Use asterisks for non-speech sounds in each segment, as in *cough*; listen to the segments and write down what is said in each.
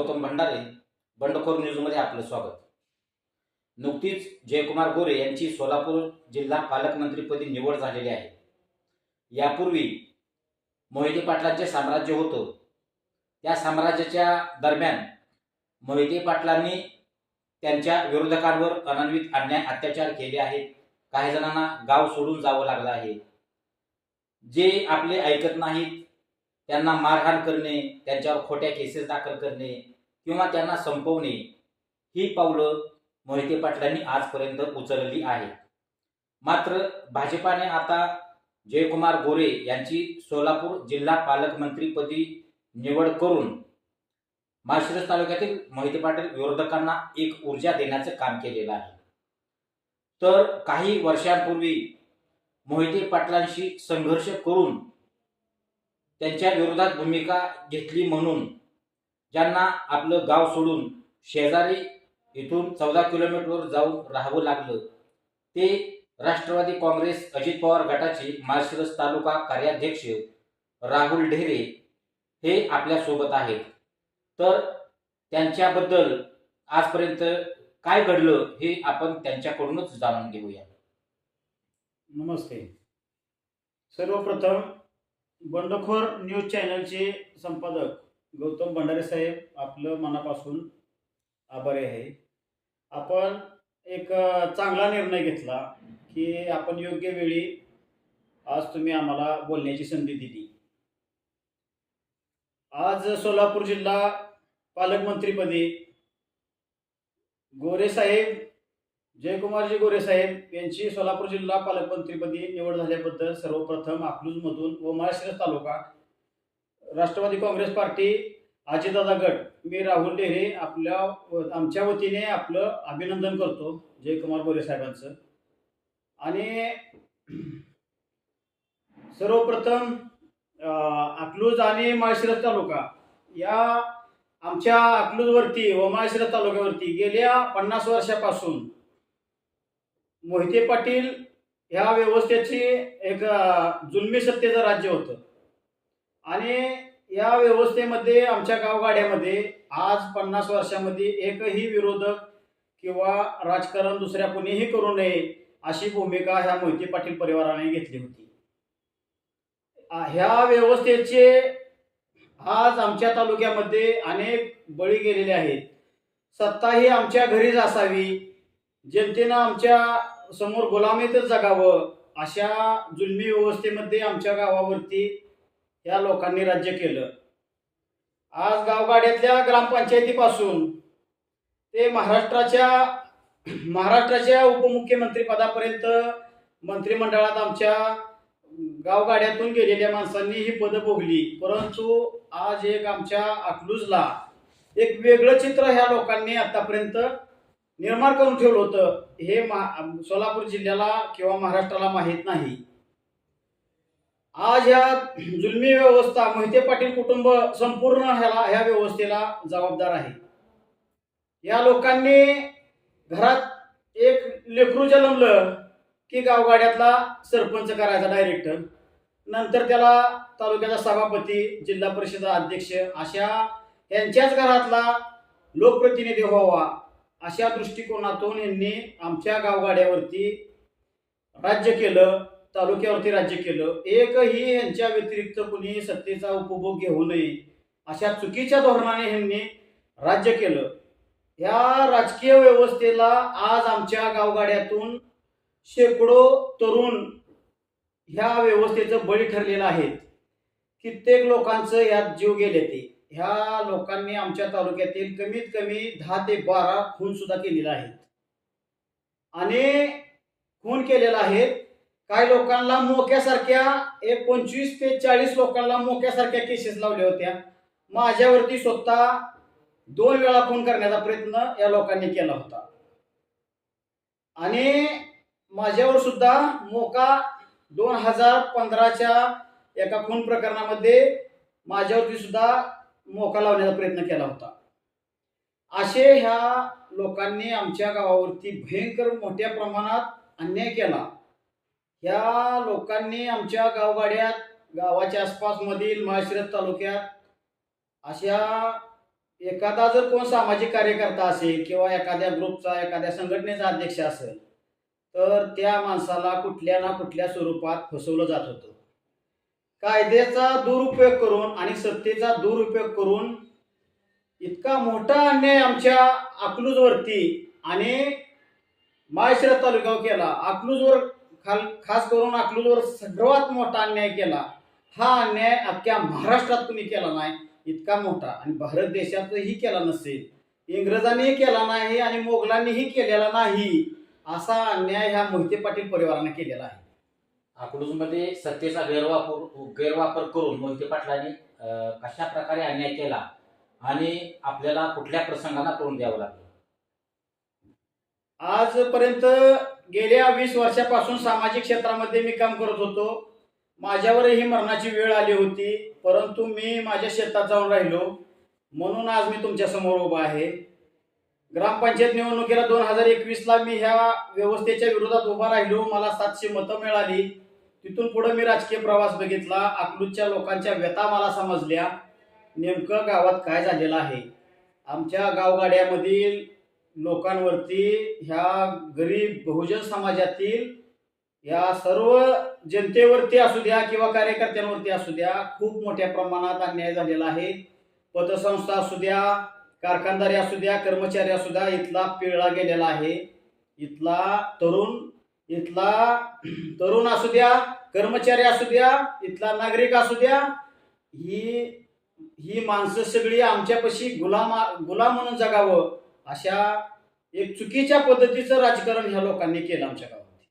गौतम भंडारे बंडखोर न्यूजमध्ये आपलं स्वागत. नुकतीच जयकुमार गोरे यांची सोलापूर जिल्हा पालकमंत्रीपदी निवड झालेली आहे. यापूर्वी मोहिते पाटलांचे साम्राज्य होतं. त्या साम्राज्याच्या दरम्यान मोहिते पाटलांनी त्यांच्या विरोधकांवर अनन्वित अन्याय अत्याचार केले आहेत. काही जणांना गाव सोडून जावं लागलं आहे. जे आपले ऐकत नाहीत त्यांना मारहाण करणे त्यांच्यावर खोट्या केसेस दाखल करणे किंवा त्यांना संपवणे ही पावलं मोहिते पाटलांनी आजपर्यंत उचलली आहेत. मात्र भाजपाने आता जयकुमार गोरे यांची सोलापूर जिल्हा पालकमंत्रीपदी निवड करून माळशिरस तालुक्यातील मोहिते पाटील विरोधकांना एक ऊर्जा देण्याचं काम केलेलं आहे. तर काही वर्षांपूर्वी मोहिते पाटलांशी संघर्ष करून त्यांच्या विरोधात भूमिका घेतली म्हणून ज्यांना आपलं गाव सोडून शेजारी इथून चौदा किलोमीटरवर जाऊन राहावं लागलं ते राष्ट्रवादी काँग्रेस अजित पवार गटाचे माळशिरस तालुका कार्याध्यक्ष राहुल ढेरे हे आपल्यासोबत आहेत. तर त्यांच्याबद्दल आजपर्यंत काय घडलं हे आपण त्यांच्याकडूनच जाणून घेऊया. नमस्ते. सर्वप्रथम बंडखोर न्यूज चॅनलचे संपादक गौतम भंडारे साहेब आपलं मनापासून आभारी आहे. आपण एक चांगला निर्णय घेतला की आपण योग्य वेळी आज तुम्ही आम्हाला बोलण्याची संधी दिली. आज सोलापूर जिल्हा पालकमंत्रीपदी गोरेसाहेब जयकुमारजी गोरेसाहेब यांची सोलापूर जिल्हा पालकमंत्रीपदी निवड झाल्याबद्दल सर्वप्रथम अकलूजमधून व माळशिरस तालुका राष्ट्रवादी काँग्रेस पार्टी अजितदादा गट मी राहुल डेरे आपल्या आमच्या वतीने आपलं अभिनंदन करतो. जयकुमार बोरे साहेबांचं. आणि सर्वप्रथम अकलूज आणि माळशिरस तालुका या आमच्या अकलूजवरती व माळशिरस तालुक्यावरती गेल्या पन्नास वर्षापासून मोहिते पाटील ह्या व्यवस्थेची एक जुलमी सत्तेचं राज्य होतं. आणि या व्यवस्थेमध्ये आमच्या गावगाड्यामध्ये आज पन्नास वर्षामध्ये एकही विरोधक किंवा राजकारण दुसऱ्या कोणीही करू नये अशी भूमिका ह्या मोहिते पाटील परिवाराने घेतली होती. ह्या व्यवस्थेचे आज आमच्या तालुक्यामध्ये अनेक बळी गेलेले आहेत. सत्ता ही आमच्या घरीच असावी जनतेनं आमच्यासमोर गुलामीतच जगावं अशा जुलमी व्यवस्थेमध्ये आमच्या गावावरती या लोकांनी राज्य केलं. आज गावगाड्यातल्या ग्रामपंचायतीपासून ते महाराष्ट्राच्या महाराष्ट्राच्या उपमुख्यमंत्रीपदापर्यंत मंत्रिमंडळात आमच्या गावगाड्यातून गेलेल्या माणसांनी ही पदं भोगली. परंतु आज एक आमच्या अकलूजला एक वेगळं चित्र ह्या लोकांनी आतापर्यंत निर्माण करून ठेवलं होतं. हे महा सोलापूर जिल्ह्याला किंवा महाराष्ट्राला माहीत नाही. आज ह्या जुलमी व्यवस्था मोहिते पाटील कुटुंब संपूर्ण ह्याला ह्या व्यवस्थेला जबाबदार आहे. या लोकांनी घरात एक लेकरू जन्मलं की गावगाड्यातला सरपंच करायचा डायरेक्ट नंतर त्याला तालुक्याचा सभापती जिल्हा परिषद अध्यक्ष अशा यांच्याच घरातला लोकप्रतिनिधी व्हावा अशा दृष्टिकोनातून यांनी आमच्या गावगाड्यावरती राज्य केलं. तालुक्यावरती राज्य केलं. एकही यांच्या व्यतिरिक्त कुणी सत्तेचा उपभोग घेऊ नये अशा चुकीच्या धोरणाने यांनी राज्य केलं. ह्या राजकीय व्यवस्थेला आज आमच्या गावगाड्यातून शेकडो तरुण ह्या व्यवस्थेचं बळी ठरलेलं आहेत कित्येक लोकांचं यात जीव गेले ते. ह्या लोकांनी आमच्या तालुक्यातील कमीत कमी दहा ते बारा खून सुद्धा केलेला आहे. आणि खून केलेला आहे. काही लोकांना मोक्यासारख्या एक पंचवीस ते चाळीस लोकांना मोक्यासारख्या केसेस लावल्या होत्या. माझ्यावरती स्वतः दोन वेळा खून करण्याचा प्रयत्न या लोकांनी केला होता. आणि माझ्यावर सुद्धा मोका दोन हजार पंधराच्या एका खून प्रकरणामध्ये माझ्यावरती सुद्धा मोका लावण्याचा प्रयत्न केला होता. असे ह्या लोकांनी आमच्या गावावरती भयंकर मोठ्या प्रमाणात अन्याय केला. ह्या लोकांनी आमच्या गावगाड्यात गावाच्या आसपासमधील माळशिरस तालुक्यात अशा एखादा जर कोण सामाजिक कार्यकर्ता असेल किंवा एखाद्या ग्रुपचा एखाद्या संघटनेचा अध्यक्ष असेल तर त्या माणसाला कुठल्या ना कुठल्या स्वरूपात फसवलं जात होतं. कायद्याचा दुरुपयोग करून आणि सत्तेचा दुरुपयोग करून इतका मोठा अन्याय आमच्या अकलूजवरती आणि माळशिरस तालुक्यावर केला. अकलूजवर खाल खास करून अकलूजवर सर्वात मोठा अन्याय केला हा अन्याय अख्ख्या महाराष्ट्रात कुणी केला नाही इतका मोठा. आणि भारत देशातही केला नसेल. इंग्रजांनीही केला नाही आणि मोगलांनीही केलेला नाही असा अन्याय ह्या मोहिते पाटील परिवाराने केलेला आहे. अकलूजमध्ये सत्तेचा गैरवापर गैरवापर करून मोहिते पाटलांनी कशा प्रकारे अन्याय केला आणि आपल्याला कुठल्या प्रसंगाला तोंड द्यावं लागलं? आजपर्यंत गेल्या वीस वर्षापासून सामाजिक क्षेत्रामध्ये मी काम करत होतो. माझ्यावरही मरणाची वेळ आली होती परंतु मी माझ्या शेतात जाऊन राहिलो. म्हणून आज मी तुमच्यासमोर उभा आहे. ग्रामपंचायत निवडणुकीला दोन हजार एकवीसला मी ह्या व्यवस्थेच्या विरोधात उभा राहिलो. मला सातशे मतं मिळाली. तिथून पुढे मी राजकीय प्रवास बघितला. अकलूजच्या लोकांच्या व्यथा मला समजल्या. नेमकं गावात काय झालेलं आहे? आमच्या गावगाड्यामधील लोकांवरती ह्या गरीब बहुजन समाजातील या सर्व जनतेवरती असू द्या किंवा कार्यकर्त्यांवरती असू द्या खूप मोठ्या प्रमाणात अन्याय झालेला आहे. पतसंस्था असू द्या कारखानदारी असू द्या कर्मचारी असू द्या इथला पिळला गेलेला आहे. इथला तरुण इथला तरुण असू द्या कर्मचारी असू द्या इथला नागरिक असू द्या ही ही माणसं सगळी आमच्यापाशी गुलाम गुलाम म्हणून जगावं. अशा एक चुकीच्या पद्धतीचं राजकारण ह्या लोकांनी केलं आमच्या गावामध्ये.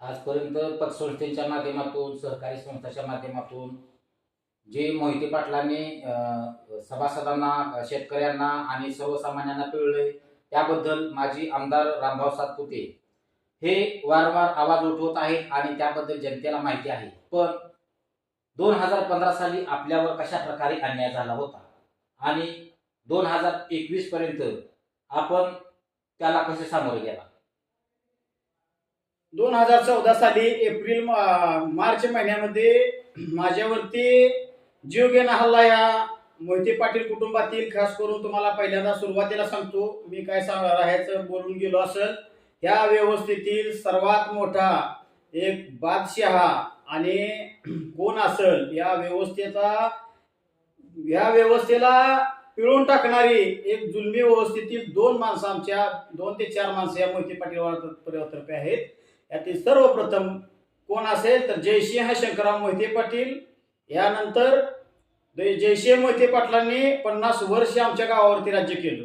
आजपर्यंत पतसंस्थेच्या माध्यमातून सहकारी संस्थाच्या माध्यमातून जे मोहिते पाटलांनी सभासदांना शेतकऱ्यांना आणि सर्वसामान्यांना पिळले त्याबद्दल माजी आमदार रामभाऊ सातपुते हे वारंवार आवाज उठवत आहेत आणि त्याबद्दल जनतेला माहिती आहे. पण दोन हजार पंधरा साली आपल्यावर कशा प्रकारे अन्याय झाला होता? आणि दोन हजार एकवीस पर्यंत आपण त्याला कसे सामोरे गेला? दोन हजार चौदा साली एप्रिल मार्च महिन्यामध्ये माझ्यावरती जीवघेणा हल्ला या मोहिते पाटील कुटुंबातील खास करून तुम्हाला पहिल्यांदा सुरुवातीला सांगतो मी काय सांग राहायचं बोलून गेलो असेल ह्या व्यवस्थेतील सर्वात मोठा एक बादशहा आणि कोण असेल या व्यवस्थेचा या व्यवस्थेला पिळून टाकणारी एक जुलमी व्यवस्थेतील दोन माणसं आमच्या दोन ते चार माणसं या मोहिते पाटील परिवारातर्फे आहेत. यातील सर्वप्रथम कोण असेल तर जयसिंह शंकरराव मोहिते पाटील. यानंतर जयसिंह मोहिते पाटलांनी पन्नास वर्ष आमच्या गावावरती राज्य केलं.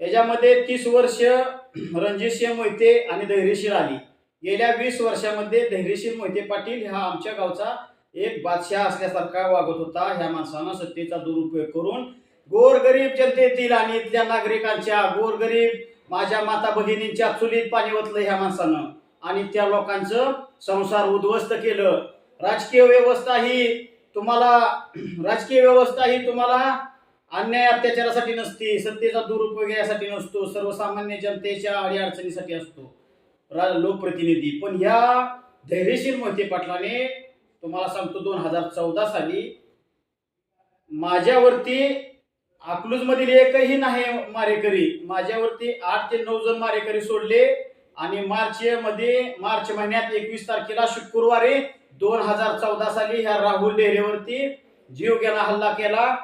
याच्यामध्ये तीस वर्ष रणजितसिंह मोहिते आणि धैर्यशील आली. गेल्या वीस वर्षामध्ये धैर्यशील मोहिते पाटील हा आमच्या गावचा एक बादशाह असल्यासारखा वागत होता. ह्या माणसानं सत्तेचा दुरुपयोग करून गोरगरीब जनतेतील आणि इथल्या नागरिकांच्या गोरगरीब माझ्या माता भगिनींच्या चुलीत पाणी ओतलं ह्या माणसानं. आणि त्या लोकांचं संसार उद्ध्वस्त केलं. राजकीय व्यवस्था ही तुम्हाला राजकीय व्यवस्था ही तुम्हाला अन्याय अत्याचारासाठी नसते सत्तेचा दुरुपयोग यासाठी नसतो सर्वसामान्य जनतेच्या अडीअडचणीसाठी असतो. रा लोकप्रतिनिधी. पण ह्या धैर्यशील मोहिते पाटलाने तुम्हाला सांगतो दोन हजार चौदा साली माझ्यावरती अकलूजमधील एकही नाही मारेकरी. माझ्यावरती आठ ते नऊ जण मारेकरी सोडले. आणि मार्च मध्ये मार्च महिन्यात एकवीस तारखेला शुक्रवारी दोन हजार चौदा साली ह्या राहुल डेरेवरती जीव घेणा हल्ला केला.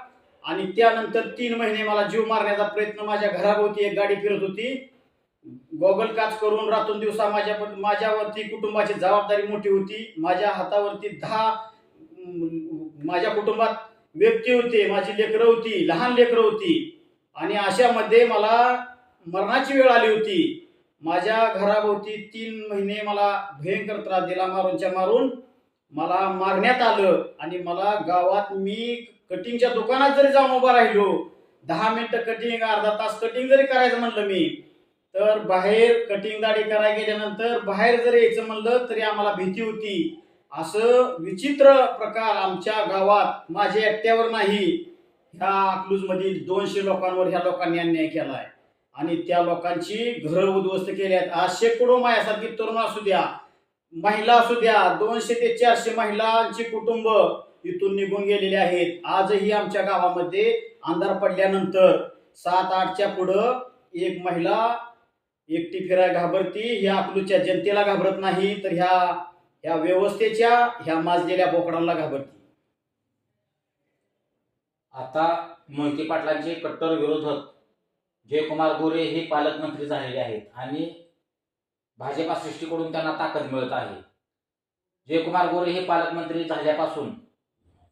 आणि त्यानंतर तीन महिने मला जीव मारण्याचा प्रयत्न माझ्या घराभोवती एक गाडी फिरत होती. गॉगल काच करून रातून दिवसा माझ्या माझ्यावरती कुटुंबाची जबाबदारी मोठी होती. माझ्या हातावरती दहा माझ्या कुटुंबात व्यक्ती होते माझी लेकरं होती लहान लेकरं होती. आणि अशामध्ये मला मरणाची वेळ आली होती. माझ्या घराभोवती तीन महिने मला भयंकर त्रास दिला मारूनच्या मारून. मला मारण्यात आलं आणि मला गावात मी कटिंगच्या दुकानात जरी जाऊन उभा राहिलो दहा मिनिटं कटिंग अर्धा तास कटिंग जरी करायचं म्हणलं मी तर बाहेर कटिंग दाढी करायला गेल्यानंतर बाहेर जरी यायचं म्हणलं तरी आम्हाला भीती होती. असं विचित्र प्रकार आमच्या गावात माझ्या एकट्यावर नाही ह्या अकलूजमधील दोनशे लोकांवर ह्या लोकांनी अन्याय केला आहे आणि त्या लोकांची घरं उद्ध्वस्त केली आहेत आज शेकडो मायासारखी तरुण असू द्या महिला असू द्या दोनशे ते चारशे महिलांची कुटुंब इथून निघून गेलेले आहेत. आजही आमच्या गावामध्ये अंधार पडल्यानंतर सात आठच्या पुढं एक महिला एकटी फिराय घाबरती. ह्या अकलूजच्या जनतेला घाबरत नाही. तर ह्या ह्या व्यवस्थेच्या ह्या माजलेल्या बोकडांना घाबरते. आता मोहिते पाटलांचे कट्टर विरोधक जयकुमार गोरे हे पालकमंत्री झालेले आहेत आणि भाजपा सृष्टीकडून त्यांना ताकद मिळत आहे. जयकुमार गोरे हे पालकमंत्री झाल्यापासून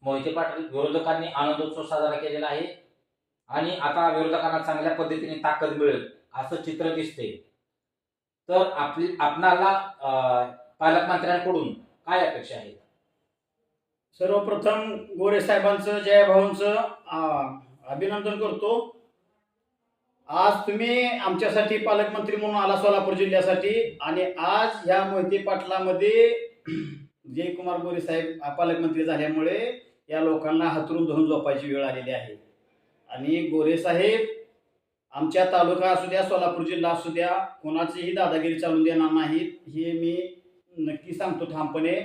मोहिते पाटील विरोधकांनी आनंदोत्सव साजरा केलेला आहे आणि आता विरोधकांना चांगल्या पद्धतीने ताकद मिळेल असं चित्र दिसते तर आपली आपणाला पालकमंत्र्यांकडून काय अपेक्षा आहे सर्वप्रथम गोरे साहेबांचं जयभाऊंचं अभिनंदन करतो. आज तुम्ही आमच्यासाठी पालकमंत्री म्हणून आला सोलापूर जिल्ह्यासाठी आणि आज ह्या मोहिते पाटलामध्ये *clears throat* जयकुमार गोरे साहेब पालकमंत्री झाल्यामुळे या लोकांना हातरून धरून झोपायची वेळ आलेली आहे. आणि गोरे साहेब आमच्या तालुका असू द्या सोलापूर जिल्हा असू द्या कोणाचीही दादागिरी चालून देणार नाहीत हे मी नक्की सांगतो ठामपणे.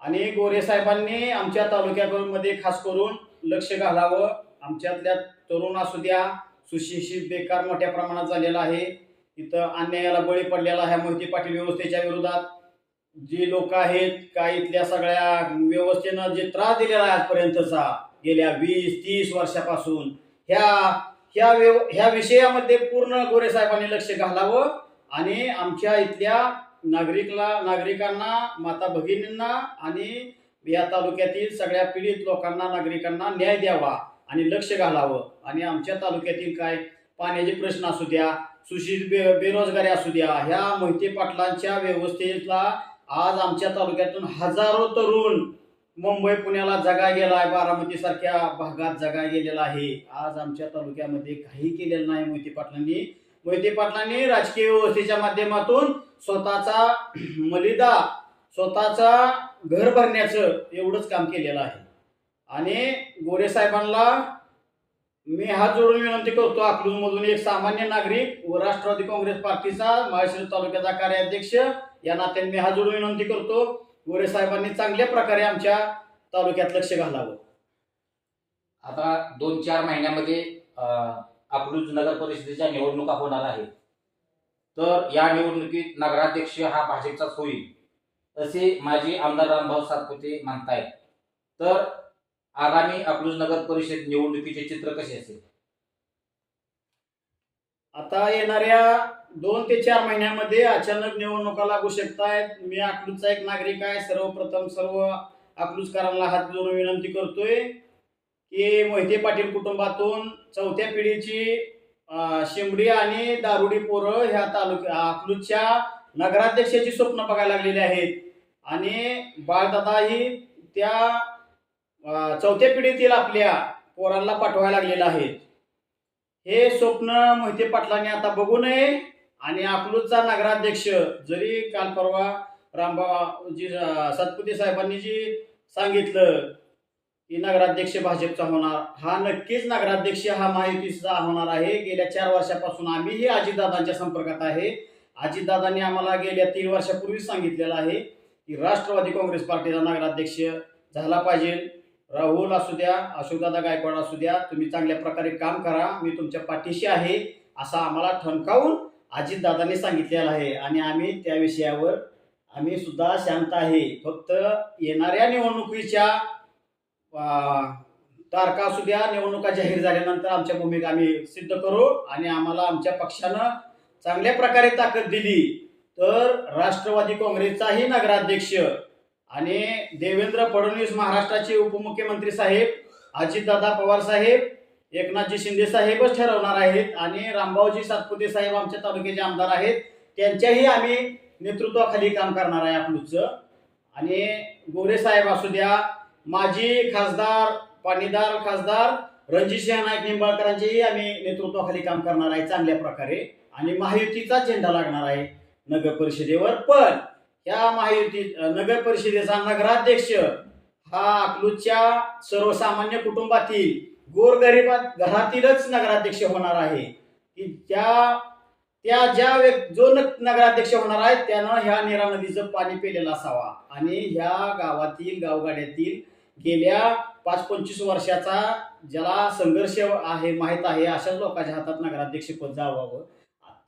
आणि गोरे साहेबांनी आमच्या तालुक्यामध्ये खास करून लक्ष घालावं. आमच्यातल्या तरुण असू द्या सुशिक्षित बेकार मोठ्या प्रमाणात झालेला आहे. इथं अन्यायाला बळी पडलेला ह्या मोहिती पाटील व्यवस्थेच्या विरोधात. जी लोक आहेत का इथल्या सगळ्या व्यवस्थेनं जे त्रास दिलेला आहे आजपर्यंतचा गेल्या वीस तीस वर्षापासून ह्या ह्या व्यव ह्या विषयामध्ये पूर्ण गोरे साहेबांनी लक्ष घालावं. आणि आमच्या इथल्या नागरिकला नागरिकांना माता भगिनींना आणि या तालुक्यातील सगळ्या पीडित लोकांना नागरिकांना न्याय द्यावा आणि लक्ष घालावं. आणि आमच्या तालुक्यातील काय पाण्याचे प्रश्न असू द्या सुशील बे बेरोजगारी असू द्या ह्या मोहिते पाटलांच्या व्यवस्थेला आज आमच्या तालुक्यातून हजारो तरुण मुंबई पुण्याला जगा गेला बारामती सारख्या भागात जगा गेलेला आहे. आज आमच्या तालुक्यामध्ये काही केलेलं नाही मोहिते पाटलांनी. मोहिते पाटलांनी राजकीय व्यवस्थेच्या माध्यमातून स्वतःचा मलिदा स्वतःचा घर भरण्याचं एवढंच काम केलेलं आहे. आणि गोरे साहेबांना मी हात जोडून विनंती करतो अकलूजमधून एक सामान्य नागरिक व राष्ट्रवादी काँग्रेस पार्टीचा माळशिरस तालुक्याचा कार्याध्यक्ष या नात्याने मी हात जोडून विनंती करतो गोरे साहेबांनी चांगल्या प्रकारे आमच्या तालुक्यात लक्ष घालावं. आता दोन चार महिन्यामध्ये अकलूज नगर परिषदेच्या निवडणुका होणार आहेत. तर या निवडणुकीत नगराध्यक्ष हा भाजपचाच होईल असे माजी आमदार रामभाऊ सातपुते म्हणतायत. तर आगामी अकलूज नगर परिषद निवडणुकीचे चित्र कसे असेल? आता येणाऱ्या दोन ते चार महिन्यामध्ये अचानक निवडणुका लागू शकतायत. मी अकलूजचा एक नागरिक आहे. सर्वप्रथम सर्व अकलूजकरांना हात जोडून विनंती करतोय की मोहिते पाटील कुटुंबातून चौथ्या पिढीची शिमडी आणि दारुडी पोरं ह्या तालुक्या अकलूजच्या नगराध्यक्षाची स्वप्न बघायला लागलेली आहेत. आणि बाळदादा ही त्या चौथ्या पिढीतील आपल्या पोरांना पाठवायला लागलेला आहे हे स्वप्न मोहिते पाटलांनी आता बघू नये आणि अकलूजचा नगराध्यक्ष जरी काल परवा रामबा जी सातपुते साहेबांनी जी सांगितलं की नगराध्यक्ष भाजपचा होणार. हा नक्कीच नगराध्यक्ष हा महायुतीचा होणार आहे. गेल्या चार वर्षापासून आम्हीही अजितदादांच्या संपर्कात आहे. अजितदादांनी आम्हाला गेल्या तीन वर्षापूर्वीच सांगितलेलं आहे की राष्ट्रवादी काँग्रेस पार्टीचा नगराध्यक्ष झाला पाहिजे. राहुल असू द्या अशोकदादा गायकवाड असू द्या तुम्ही चांगल्या प्रकारे काम करा. मी तुमच्या पाठीशी आहे असा आम्हाला ठणकावून अजितदादांनी सांगितलेलं आहे. आणि आम्ही त्या विषयावर आम्ही सुद्धा शांत आहे. फक्त येणाऱ्या निवडणुकीच्या तारखा असू द्या निवडणुका जाहीर झाल्यानंतर आमच्या भूमिका आम्ही सिद्ध करू आणि आम्हाला आमच्या पक्षानं चांगल्या प्रकारे ताकद दिली. तर राष्ट्रवादी काँग्रेसचाही नगराध्यक्ष आणि देवेंद्र फडणवीस महाराष्ट्राचे उपमुख्यमंत्री साहेब अजितदादा पवार साहेब एकनाथजी शिंदे साहेबच ठरवणार आहेत आणि रामभाऊजी सातपुते साहेब आमच्या तालुक्याचे आमदार आहेत. त्यांच्याही आम्ही नेतृत्वाखाली काम करणार आहे अकलूजचं आणि गोरे साहेब असू द्या माजी खासदार पाणीदार खासदार रणजितसिंह नाईक निंबाळकरांचेही आम्ही नेतृत्वाखाली काम करणार आहे चांगल्या प्रकारे. आणि महायुतीचा झेंडा लागणार आहे नगर परिषदेवर. पण या महायुती नगर परिषदेचा नगराध्यक्ष हा अकलूजच्या सर्वसामान्य कुटुंबातील गोरगरिबात घरातीलच नगराध्यक्ष होणार आहे. की त्या त्या ज्या व्यक्ती जो नगराध्यक्ष होणार आहे त्यानं ह्या नीरा नदीचं पाणी पिलेलं असावा. आणि ह्या गावातील गावगाड्यातील गेल्या पाच पंचवीस वर्षाचा ज्याला संघर्ष आहे माहीत आहे अशाच लोकांच्या हातात नगराध्यक्षपद जावावं.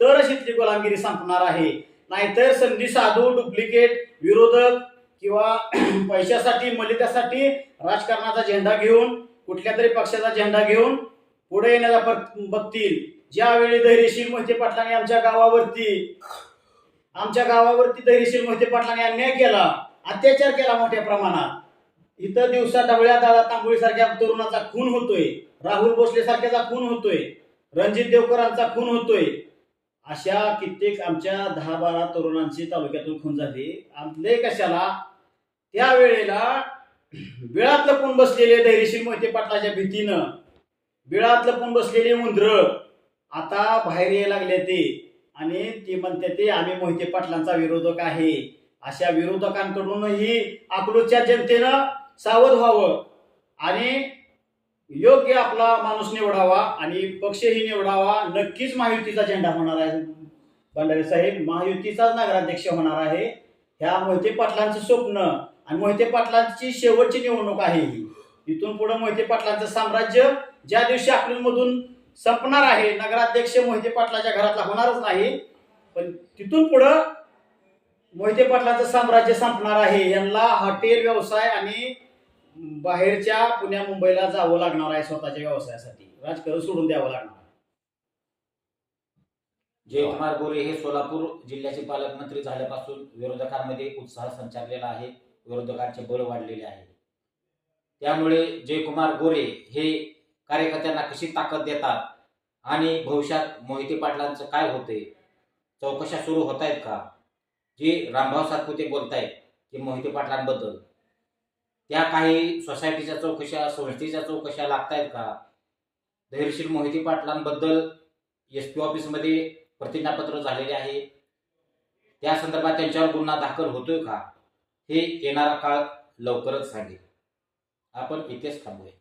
तरच इथली गुलामगिरी संपणार आहे. नाहीतर संधी साधू डुप्लिकेट विरोधक किंवा *clears throat* पैशासाठी मलितासाठी राजकारणाचा झेंडा घेऊन कुठल्या तरी पक्षाचा झेंडा घेऊन पुढे येण्याचा बघतील. ज्यावेळी धैर्यशील मोहिते पाटलांनी आमच्या गावावरती आमच्या गावावरती धैर्यशील मोहिते पाटलांनी अन्याय केला अत्याचार केला मोठ्या प्रमाणात इथं दिवसा डवळ्या दादा तांबुळीसारख्या तरुणाचा खून होतोय राहुल भोसले सारख्याचा खून होतोय रणजित देवकरांचा खून होतोय. अशा कित्येक आमच्या दहा बारा तरुणांची तालुक्यातून खून झाली. आपले कशाला? त्यावेळेला बिळात लपून बसलेले धैर्यशील मोहिते पाटलाच्या भीतीनं? बिळात लपून बसलेले उंदर आता बाहेर यायला लागले ते. आणि ते म्हणते ते आम्ही मोहिते पाटलांचा विरोधक आहे. अशा विरोधकांकडूनही अकलूजच्या जनतेनं सावध व्हावं आणि योग्य आपला माणूस निवडावा आणि पक्षही निवडावा. नक्कीच महायुतीचा झेंडा होणार आहे. भंडारे साहेब महायुतीचाच नगराध्यक्ष होणार आहे. ह्या मोहिते पाटलांचं स्वप्न आणि मोहिते पाटलांची शेवटची निवडणूक आहे ही. इथून पुढे मोहिते पाटलांचं साम्राज्य ज्या दिवशी आपल्यामधून संपणार आहे नगराध्यक्ष मोहिते पाटलाच्या घरातला होणारच नाही. पण तिथून पुढं मोहिते पाटलाचं साम्राज्य संपणार आहे. यांना हॉटेल व्यवसाय आणि बाहेरच्या पुण्या मुंबईला जावं लागणार आहे स्वतःच्या व्यवसायासाठी. राजकारण सोडून द्यावं लागणार जयकुमार गोरे हे सोलापूर जिल्ह्याचे पालकमंत्री झाल्यापासून विरोधकांमध्ये उत्साह संचारलेला आहे. विरोधकांचे बळ वाढलेले आहे. त्यामुळे जयकुमार गोरे हे कार्यकर्त्यांना कशी ताकद देतात? आणि भविष्यात मोहिते पाटलांचं काय होते? चौकशा सुरू होत आहेत का? जे रामभाऊ सातपुते बोलतायत की मोहिते पाटलांबद्दल. त्या काही सोसायटीच्या चौकशा संस्थेच्या चौकशा लागतायत का? धैर्यशील मोहिती पाटलांबद्दल एस पी ऑफिसमध्ये प्रतिज्ञापत्र झालेले आहे. त्या संदर्भात त्यांच्यावर गुन्हा दाखल होतोय का? हे येणारा काळ लवकरच सांगेल. आपण इथेच थांबूया.